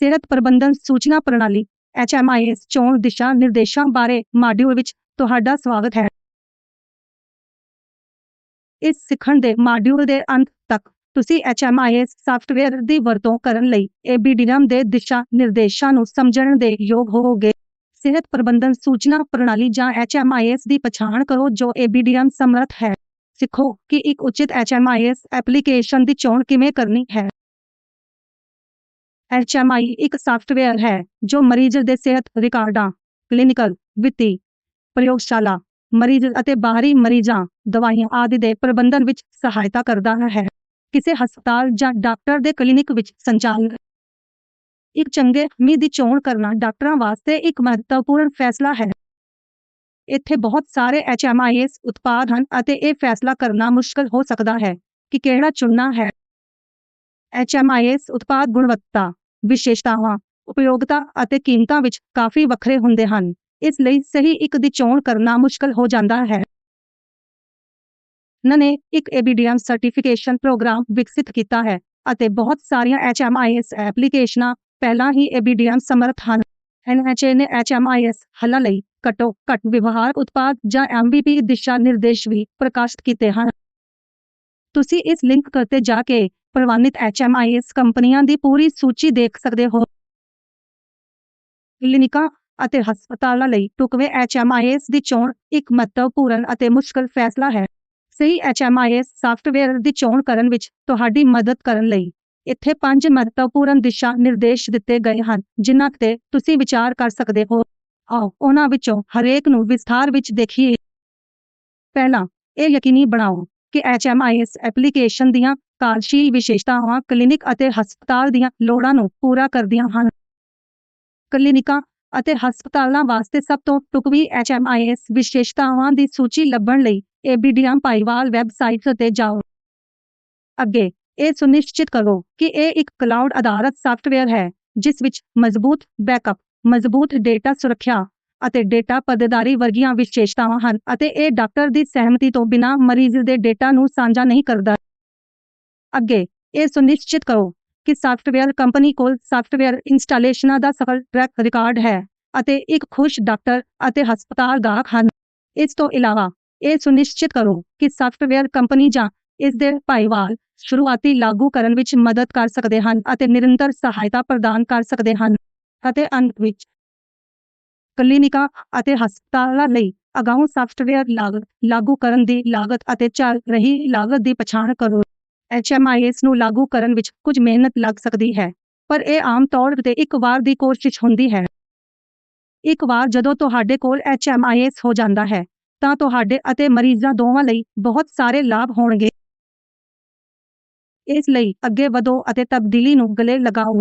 ਸਿਹਤ ਪ੍ਰਬੰਧਨ ਸੂਚਨਾ ਪ੍ਰਣਾਲੀ HMIS ਚੋਣ ਦਿਸ਼ਾ ਨਿਰਦੇਸ਼ਾਂ ਬਾਰੇ ਮਾਡਿਊਲ ਵਿੱਚ ਤੁਹਾਡਾ ਸਵਾਗਤ ਹੈ। ਇਸ ਸਿੱਖਣ ਦੇ ਮਾਡਿਊਲ ਦੇ ਅੰਤ ਤੱਕ ਤੁਸੀਂ HMIS ਸਾਫਟਵੇਅਰ ਦੀ ਵਰਤੋਂ ਕਰਨ ਲਈ ABDRAM ਦੇ ਦਿਸ਼ਾ ਨਿਰਦੇਸ਼ਾਂ ਨੂੰ ਸਮਝਣ ਦੇ ਯੋਗ ਹੋਵੋਗੇ। ਸਿਹਤ ਪ੍ਰਬੰਧਨ ਸੂਚਨਾ ਪ੍ਰਣਾਲੀ ਜਾਂ HMIS ਦੀ ਪਛਾਣ ਕਰੋ ਜੋ ABDRAM ਸਮਰੱਥ ਹੈ। ਸਿੱਖੋ ਕਿ ਇੱਕ ਉਚਿਤ HMIS ਐਪਲੀਕੇਸ਼ਨ ਦੀ ਚੋਣ ਕਿਵੇਂ ਕਰਨੀ ਹੈ। HMI ਇੱਕ ਸਾਫਟਵੇਅਰ ਹੈ ਜੋ ਮਰੀਜ਼ ਦੇ ਸਿਹਤ ਰਿਕਾਰਡਾਂ ਕਲੀਨਿਕਲ ਵਿੱਤੀ, ਪ੍ਰਯੋਗਸ਼ਾਲਾ, ਮਰੀਜ਼ ਅਤੇ ਬਾਹਰੀ ਮਰੀਜ਼ਾਂ, ਦਵਾਈਆਂ ਆਦਿ ਦੇ ਪ੍ਰਬੰਧਨ ਵਿੱਚ ਸਹਾਇਤਾ ਕਰਦਾ ਹੈ। ਕਿਸੇ ਹਸਪਤਾਲ ਜਾਂ ਡਾਕਟਰ ਦੇ ਕਲੀਨਿਕ ਵਿੱਚ ਸੰਚਾਲਨ ਇੱਕ ਚੰਗੇ ਮੀ ਦੀ ਚੋਣ ਕਰਨਾ ਡਾਕਟਰਾਂ ਵਾਸਤੇ ਇੱਕ ਮਹੱਤਵਪੂਰਨ ਫੈਸਲਾ ਹੈ। ਇੱਥੇ ਬਹੁਤ ਸਾਰੇ HMIS ਉਤਪਾਦ ਹਨ ਅਤੇ ਇਹ ਫੈਸਲਾ ਕਰਨਾ ਮੁਸ਼ਕਲ ਹੋ ਸਕਦਾ ਹੈ ਕਿ ਕਿਹੜਾ ਚੁਣਨਾ ਹੈ। HMIS ਉਤਪਾਦ ਗੁਣਵੱਤਾ ਵਿਸ਼ੇਸ਼ਤਾਵਾਂ, ਉਪਯੋਗਤਾ ਅਤੇ ਕੀਮਤਾਂ ਵਿੱਚ ਕਾਫੀ ਵੱਖਰੇ ਹੁੰਦੇ ਹਨ। ਇਸ ਲਈ ਸਹੀ ਇੱਕ ਦੀ ਚੋਣ ਕਰਨਾ ਮੁਸ਼ਕਲ ਹੋ ਜਾਂਦਾ ਹੈ। ਨੇ ਇੱਕ ABDM ਸਰਟੀਫਿਕੇਸ਼ਨ ਪ੍ਰੋਗਰਾਮ ਵਿਕਸਿਤ ਕੀਤਾ ਹੈ ਅਤੇ ਬਹੁਤ ਸਾਰੀਆਂ HMIS ਐਪਲੀਕੇਸ਼ਨਾਂ ਪਹਿਲਾਂ ਹੀ ABDM ਸਮਰੱਥ ਹਨ। NHA ਨੇ HMIS ਹੱਲਾਂ ਲਈ ਘੱਟੋ ਘੱਟ ਵਿਵਹਾਰ ਉਤਪਾਦ ਜਾਂ MVP ਦਿਸ਼ਾ ਨਿਰਦੇਸ਼ ਵੀ ਪ੍ਰਕਾਸ਼ਿਤ ਕੀਤੇ ਹਨ। ਤੁਸੀਂ ਇਸ ਲਿੰਕ ਕਰਤੇ ਜਾ ਕੇ ਪ੍ਰਵਾਨਿਤ HMIS ਕੰਪਨੀਆਂ ਦੀ ਪੂਰੀ ਸੂਚੀ ਦੇਖ ਸਕਦੇ ਹੋ। ਕਲੀਨਿਕਾਂ ਅਤੇ ਹਸਪਤਾਲਾਂ ਲਈ ਟੁਕਵੇਂ HMIS ਦੀ ਚੋਣ ਇੱਕ ਮਹੱਤਵਪੂਰਨ ਅਤੇ ਮੁਸ਼ਕਲ ਫੈਸਲਾ ਹੈ। ਸਹੀ HMIS ਸਾਫਟਵੇਅਰ ਦੀ ਚੋਣ ਕਰਨ ਵਿੱਚ ਤੁਹਾਡੀ ਮਦਦ ਕਰਨ ਲਈ ਇੱਥੇ ਪੰਜ ਮਹੱਤਵਪੂਰਨ ਦਿਸ਼ਾ ਨਿਰਦੇਸ਼ ਦਿੱਤੇ ਗਏ ਹਨ, ਜਿਨ੍ਹਾਂ ਤੇ ਤੁਸੀਂ ਵਿਚਾਰ ਕਰ ਸਕਦੇ ਹੋ। ਆਓ ਉਹਨਾਂ ਵਿੱਚੋਂ ਹਰੇਕ ਨੂੰ ਵਿਸਥਾਰ ਵਿੱਚ ਦੇਖੀਏ। ਪਹਿਲਾ, ਇਹ ਯਕੀਨੀ ਬਣਾਓ ਕਿ HMIS ਐਪਲੀਕੇਸ਼ਨ ਦੀਆਂ ਕਾਰਜਸ਼ੀਲ ਵਿਸ਼ੇਸ਼ਤਾਵਾਂ ਕਲੀਨਿਕ ਅਤੇ ਹਸਪਤਾਲ ਦੀਆਂ ਲੋੜਾਂ ਨੂੰ ਪੂਰਾ ਕਰਦੀਆਂ ਹਨ। ਕਲੀਨਿਕਾਂ ਅਤੇ ਹਸਪਤਾਲਾਂ ਵਾਸਤੇ ਸਭ ਤੋਂ ਟੁਕਵੀਂ HMIS ਵਿਸ਼ੇਸ਼ਤਾਵਾਂ ਦੀ ਸੂਚੀ ਲੱਭਣ ਲਈ ABDM ਭਾਈਵਾਲ ਵੈਬਸਾਈਟ ਤੇ ਜਾਓ। ਅੱਗੇ ਇਹ ਸੁਨਿਸ਼ਚਿਤ ਕਰੋ ਕਿ ਇਹ ਇੱਕ ਕਲਾਉਡ ਆਧਾਰਿਤ ਸਾਫਟਵੇਅਰ ਹੈ, ਜਿਸ ਵਿੱਚ ਮਜ਼ਬੂਤ ਬੈਕਅਪ, ਮਜ਼ਬੂਤ ਡੇਟਾ ਸੁਰੱਖਿਆ ਅਤੇ ਡੇਟਾ ਪੱਧਰਦਾਰੀ ਵਰਗੀਆਂ ਵਿਸ਼ੇਸ਼ਤਾਵਾਂ ਹਨ ਅਤੇ ਇਹ ਡਾਕਟਰ ਦੀ ਸਹਿਮਤੀ ਤੋਂ ਬਿਨਾਂ ਮਰੀਜ਼ ਦੇ ਡੇਟਾ ਨੂੰ ਸਾਂਝਾ ਨਹੀਂ ਕਰਦਾ। ਅੱਗੇ, ਇਹ ਸੁਨਿਸ਼ਚਿਤ ਕਰੋ ਕਿ ਸਾਫਟਵੇਅਰ ਕੰਪਨੀ ਕੋਲ ਸਾਫਟਵੇਅਰ ਇੰਸਟਾਲੇਸ਼ਨਾਂ ਦਾ ਸਫਲ ਟਰੈਕ ਰਿਕਾਰਡ ਹੈ ਅਤੇ ਇੱਕ ਖੁਸ਼ ਡਾਕਟਰ ਅਤੇ ਹਸਪਤਾਲ ਗਾਹਕ ਹਨ। ਇਸ ਤੋਂ ਇਲਾਵਾ, ਇਹ ਸੁਨਿਸ਼ਚਿਤ ਕਰੋ ਕਿ ਸਾਫਟਵੇਅਰ ਕੰਪਨੀ ਜਾਂ ਇਸ ਦੇ ਭਾਈਵਾਲ ਸ਼ੁਰੂਆਤੀ ਲਾਗੂ ਕਰਨ ਵਿੱਚ ਮਦਦ ਕਰ ਸਕਦੇ ਹਨ ਅਤੇ ਨਿਰੰਤਰ ਸਹਾਇਤਾ ਪ੍ਰਦਾਨ ਕਰ ਸਕਦੇ ਹਨ ਅਤੇ ਅੰਤ ਵਿੱਚ ਕਲੀਨਿਕਾਂ ਅਤੇ ਹਸਪਤਾਲਾਂ ਲਈ ਅਗਾਊਂ ਸਾਫਟਵੇਅਰ ਲਾਗੂ ਕਰਨ ਦੀ ਲਾਗਤ ਅਤੇ ਚੱਲ ਰਹੀ ਲਾਗਤ ਦੀ ਪਛਾਣ ਕਰੋ। HMIS ਨੂੰ ਲਾਗੂ ਕਰਨ ਵਿੱਚ ਕੁਝ ਮਿਹਨਤ ਲੱਗ ਸਕਦੀ ਹੈ, ਪਰ ਇਹ ਆਮ ਤੌਰ ਤੇ ਇੱਕ ਵਾਰ ਦੀ ਕੋਸ਼ਿਸ਼ ਹੁੰਦੀ ਹੈ। ਇੱਕ ਵਾਰ ਜਦੋਂ ਤੁਹਾਡੇ ਕੋਲ HMIS ਹੋ ਜਾਂਦਾ ਹੈ, ਤਾਂ ਤੁਹਾਡੇ ਅਤੇ ਮਰੀਜ਼ਾਂ ਦੋਵਾਂ ਲਈ ਬਹੁਤ ਸਾਰੇ ਲਾਭ ਹੋਣਗੇ। ਇਸ ਲਈ ਅੱਗੇ ਵਧੋ ਅਤੇ ਤਬਦੀਲੀ ਨੂੰ ਗਲੇ ਲਗਾਓ।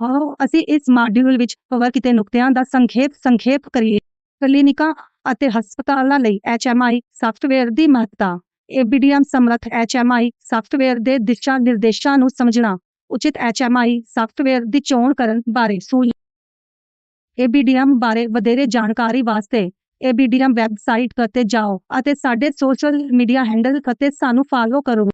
ਆਓ ਅਸੀਂ ਇਸ ਮਾਡਿਊਲ ਵਿੱਚ ਕਵਰ ਕੀਤੇ ਨੁਕਤਿਆਂ ਦਾ ਸੰਖੇਪ ਸੰਖੇਪ ਕਰੀਏ। ਕਲੀਨਿਕਾਂ ਅਤੇ ਹਸਪਤਾਲਾਂ ਲਈ HMI ਸਾਫਟਵੇਅਰ ਦੀ ਮਹੱਤਤਾ। ABDM ਸਮਰੱਥ HMI ਸਾਫਟਵੇਅਰ ਦੇ ਦਿਸ਼ਾ ਨਿਰਦੇਸ਼ਾਂ ਨੂੰ ਸਮਝਣਾ। ਉਚਿਤ HMI ਸਾਫਟਵੇਅਰ ਦੀ ਚੋਣ ਕਰਨ ਬਾਰੇ ਸੂਝ ABDM ਬਾਰੇ ਵਧੇਰੇ ਜਾਣਕਾਰੀ ਵਾਸਤੇ ABDM ਵੈਬਸਾਈਟ ਤੇ ਜਾਓ ਅਤੇ ਸਾਡੇ ਸੋਸ਼ਲ ਮੀਡੀਆ ਹੈਂਡਲ ਤੇ ਸਾਨੂੰ ਫਾਲੋ ਕਰੋ।